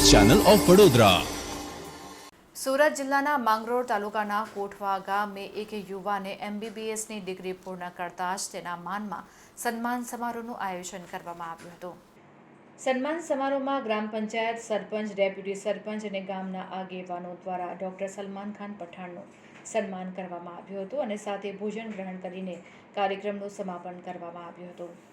Channel of Vadodara. Surat જિલ્લાના માંગરોળ તાલુકાના કોઠવા ગામે એક યુવાને એમબીબીએસની ડિગ્રી પૂર્ણ કરતા જ તેના માનમાં સન્માન સમારોહનું આયોજન કરવામાં આવ્યું હતું. સન્માન સમારોહમાં ગ્રામ પંચાયત સરપંચ, ડેપ્યુટી સરપંચ અને ગામના આગેવાનો દ્વારા ડોક્ટર સલમાન ખાન પઠાણનું સન્માન કરવામાં આવ્યું હતું અને સાથે ભોજન ગ્રહણ કરીને કાર્યક્રમનું સમાપન કરવામાં આવ્યું હતું.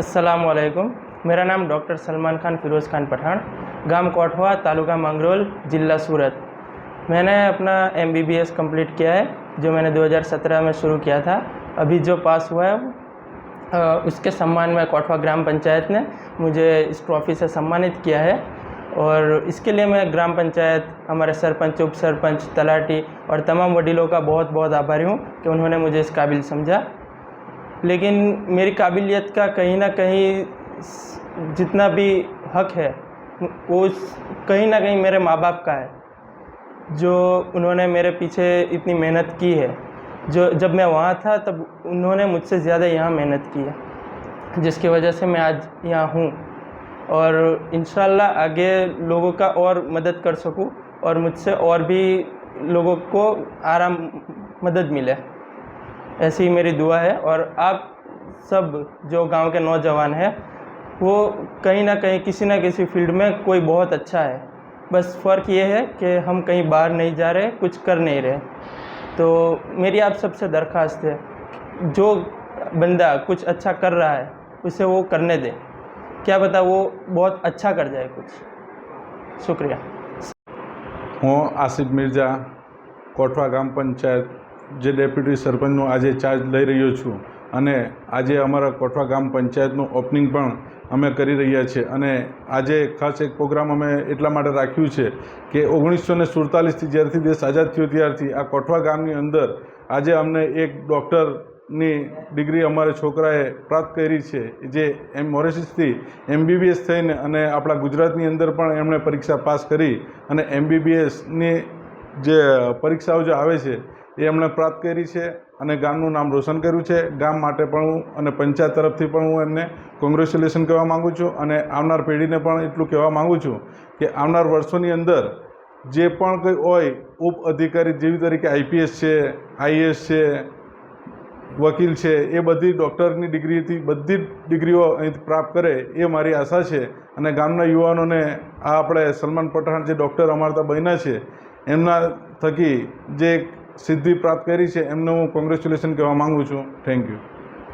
अस्सलाम वालेकुम। मेरा नाम डॉक्टर सलमान खान फिरोज़ खान पठान, गाँव कोठवा, तालुका मंगरोल, ज़िला सूरत। मैंने अपना M B B S complete किया है, जो मैंने 2017 में शुरू किया था। अभी जो पास हुआ है उसके सम्मान में कोठवा ग्राम पंचायत ने मुझे इस ट्रॉफ़ी से सम्मानित किया है। और इसके लिए मैं ग्राम पंचायत, हमारे सरपंच, उप सरपंच, तलाटी और तमाम वडीलों का बहुत बहुत आभारी हूँ कि उन्होंने मुझे इस काबिल समझा। लेकिन मेरी काबिलियत का कहीं ना कहीं जितना भी हक है, वो कहीं ना कहीं मेरे माँ बाप का है, जो उन्होंने मेरे पीछे इतनी मेहनत की है। जो, जब मैं वहाँ था, तब उन्होंने मुझसे ज़्यादा यहाँ मेहनत की है, जिसकी वजह से मैं आज यहाँ हूँ। और इन आगे लोगों का और मदद कर सकूँ और मुझसे और भी लोगों को आराम, मदद मिले। ऐसी ही मेरी दुआ है और आप सब जो गांव के नौजवान हैं वो कहीं ना कहीं किसी ना किसी फील्ड में कोई बहुत अच्छा है बस फ़र्क ये है कि हम कहीं बाहर नहीं जा रहे कुछ कर नहीं रहे तो मेरी आप सबसे दरख्वास्त है जो बंदा कुछ अच्छा कर रहा है उसे वो करने दे क्या पता वो बहुत अच्छा कर जाए कुछ शुक्रिया હું આસિફ મિર્ઝા કોઠવા ગ્રામ પંચાયત જે ડેપ્યુટી સરપંચનો આજે ચાર્જ લઈ રહ્યો છું અને આજે અમારા કોઠવા ગામ પંચાયતનું ઓપનિંગ પણ અમે કરી રહ્યા છીએ અને આજે ખાસ એક પ્રોગ્રામ અમે એટલા માટે રાખ્યું છે કે ઓગણીસો ને સુડતાલીસથી જ્યારથી દેશ આઝાદ થયો ત્યારથી આ કોઠવા ગામની અંદર આજે અમને એક ડૉક્ટરની ડિગ્રી અમારા છોકરાએ પ્રાપ્ત કરી છે જે એમ મોરેસિસથી એમબીબીએસ થઈને અને આપણા ગુજરાતની અંદર પણ એમણે પરીક્ષા પાસ કરી અને એમબીબીએસની જે પરીક્ષાઓ જે આવે છે એ એમણે પ્રાપ્ત કરી છે અને ગામનું નામ રોશન કર્યું છે. ગામ માટે પણ હું અને પંચાયત તરફથી પણ હું એમને કોંગ્રેચ્યુલેશન કહેવા માગું છું અને આવનાર પેઢીને પણ એટલું કહેવા માગું છું કે આવનાર વર્ષોની અંદર જે પણ કંઈ હોય, ઉપ અધિકારી જેવી તરીકે આઈપીએસ છે આઈએએસ છે, વકીલ છે, એ બધી ડૉક્ટરની ડિગ્રીથી બધી જ ડિગ્રીઓ અહીંથી પ્રાપ્ત કરે એ મારી આશા છે અને ગામના યુવાનોને આ આપણે સલમાન પઠાણ જે ડૉક્ટર અમારતા બન્યા છે, એમના થકી જે સિદ્ધિ પ્રાપ્ત કરી છે એમને હું કોંગ્રેચ્યુલેશન કહેવા માગું છું. Thank you